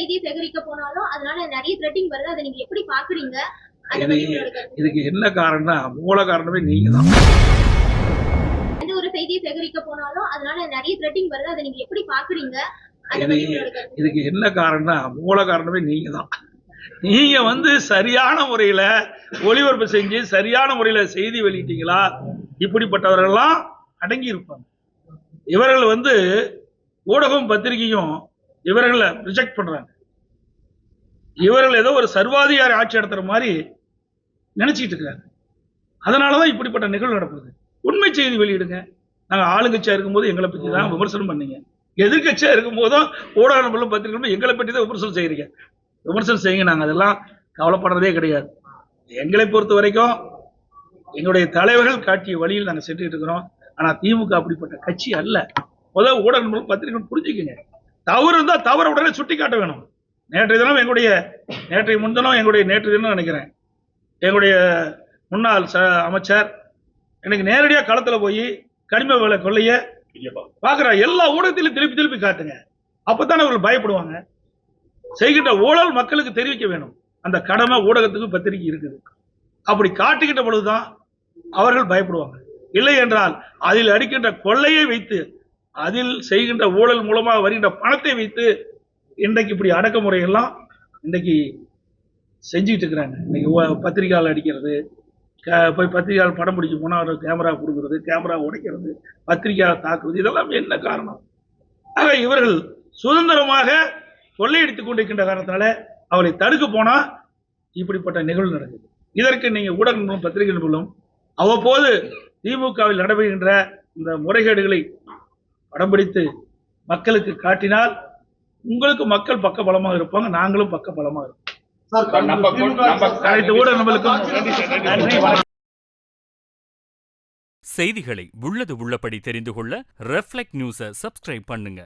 செய்தியை சேகரிக்க போனாலும் அதனால நிறைய த்ரெட்டிங் வருது. அதை நீங்க எப்படி பாக்குறீங்க. இதுக்கு என்ன காரணம்னா மூல காரணமே நீங்க தான். எந்த ஒரு செய்தியை சேகரிக்க போனாலும் அதனால நிறைய த்ரெட்டிங் வருது. அதை நீங்க எப்படி பாக்குறீங்க. இதுக்கு என்ன காரணம்னா மூல காரணமே நீங்க தான். நீங்க வந்து சரியான முறையில ஒளிபரப்பு செஞ்சு சரியான முறையில செய்தி வெளியிட்டீங்களா? இப்படிப்பட்டவர்கள்லாம் அடங்கி இருப்பாங்க இவர்கள் வந்து ஊடகம் பத்திரிகையும் இவர்களை ரிஜெக்ட் பண்றாங்க. இவர்கள் ஏதோ ஒரு சர்வாதிகாரி ஆட்சி நடத்துற மாதிரி நினைச்சிட்டு இருக்காங்க. அதனாலதான் இப்படிப்பட்ட நிகழ்வு நடக்குது. உண்மை செய்தி வெளியிடுங்க. நாங்க ஆளுங்கட்சியா இருக்கும்போது எங்களை பத்தி தான் விமர்சனம் பண்ணீங்க. எதிர்க்கட்சியா இருக்கும் போதும் ஊடக நம்பர்களும் பத்திரிகைகளும் எங்களை பற்றி தான் விமர்சனம் செய்கிறீங்க விமர்சனம் செய்யுங்க நாங்க அதெல்லாம் கவலைப்படுறதே கிடையாது. எங்களை பொறுத்த வரைக்கும் எங்களுடைய தலைவர்கள் காட்டிய வழியில் நாங்க சென்றுட்டு இருக்கிறோம். ஆனா திமுக அப்படிப்பட்ட கட்சி அல்ல. முதல் ஊடக நண்பர்கள் பத்திரிகைகள் புரிஞ்சுக்குங்க. தவறு இருந்தா தவற உடனே சுட்டி காட்ட வேணும். நேற்றைய தினம் எங்களுடைய நேற்றைய முன்தினம் எங்களுடைய நேற்று தினம் நினைக்கிறேன். எங்களுடைய முன்னாள் ச அமைச்சர் எனக்கு நேரடியாக களத்தில் போய் கனிம வேலை கொள்ளைய பார்க்குற எல்லா ஊடகத்திலும் திருப்பி திருப்பி காட்டுங்க. அப்பதான் அவர்கள் பயப்படுவாங்க. செய்கின்ற ஊழல் மக்களுக்கு தெரிவிக்க வேணும். அந்த கடமை ஊடகத்துக்கு பத்திரிக்கை இருக்குது. அப்படி காட்டுகின்ற பொழுதுதான் அவர்கள் பயப்படுவாங்க. இல்லை என்றால் அதில் அடிக்கின்ற கொள்ளையை வைத்து அதில் செய்கின்ற ஊழல் மூலமாக வருகின்ற பணத்தை வைத்து இன்றைக்கு இப்படி அடக்குமுறையெல்லாம் இன்றைக்கு செஞ்சுக்கிட்டு இருக்கிறாங்க. இன்னைக்கு பத்திரிகையால் அடிக்கிறது க- போய் பத்திரிகையால் படம் பிடிக்க போனால் அவர் கேமரா கொடுக்கறது கேமரா உடைக்கிறது பத்திரிகையால் தாக்குவது இதெல்லாம் என்ன காரணம்? ஆக இவர்கள் சுதந்திரமாக கொள்ளையடித்துக் கொண்டிருக்கின்ற காரணத்தினால அவளை தடுக்க போனால் இப்படிப்பட்ட நிகழ்வு நடக்குது. இதற்கு நீங்கள் ஊடகங்களும் நண்பர்களும் பத்திரிகை அவ்வப்போது திமுகவில் நடைபெறுகின்ற இந்த முறைகேடுகளை படம் பிடித்து மக்களுக்கு காட்டினால் உங்களுக்கு மக்கள் பக்க பலமாக இருப்பாங்க நாங்களும் பக்க பலமாக இருப்போம் செய்திகளை உள்ளது உள்ளபடி தெரிந்து கொள்ள ரெஃப்ளெக்ட் நியூஸை சப்ஸ்கிரைப் பண்ணுங்க.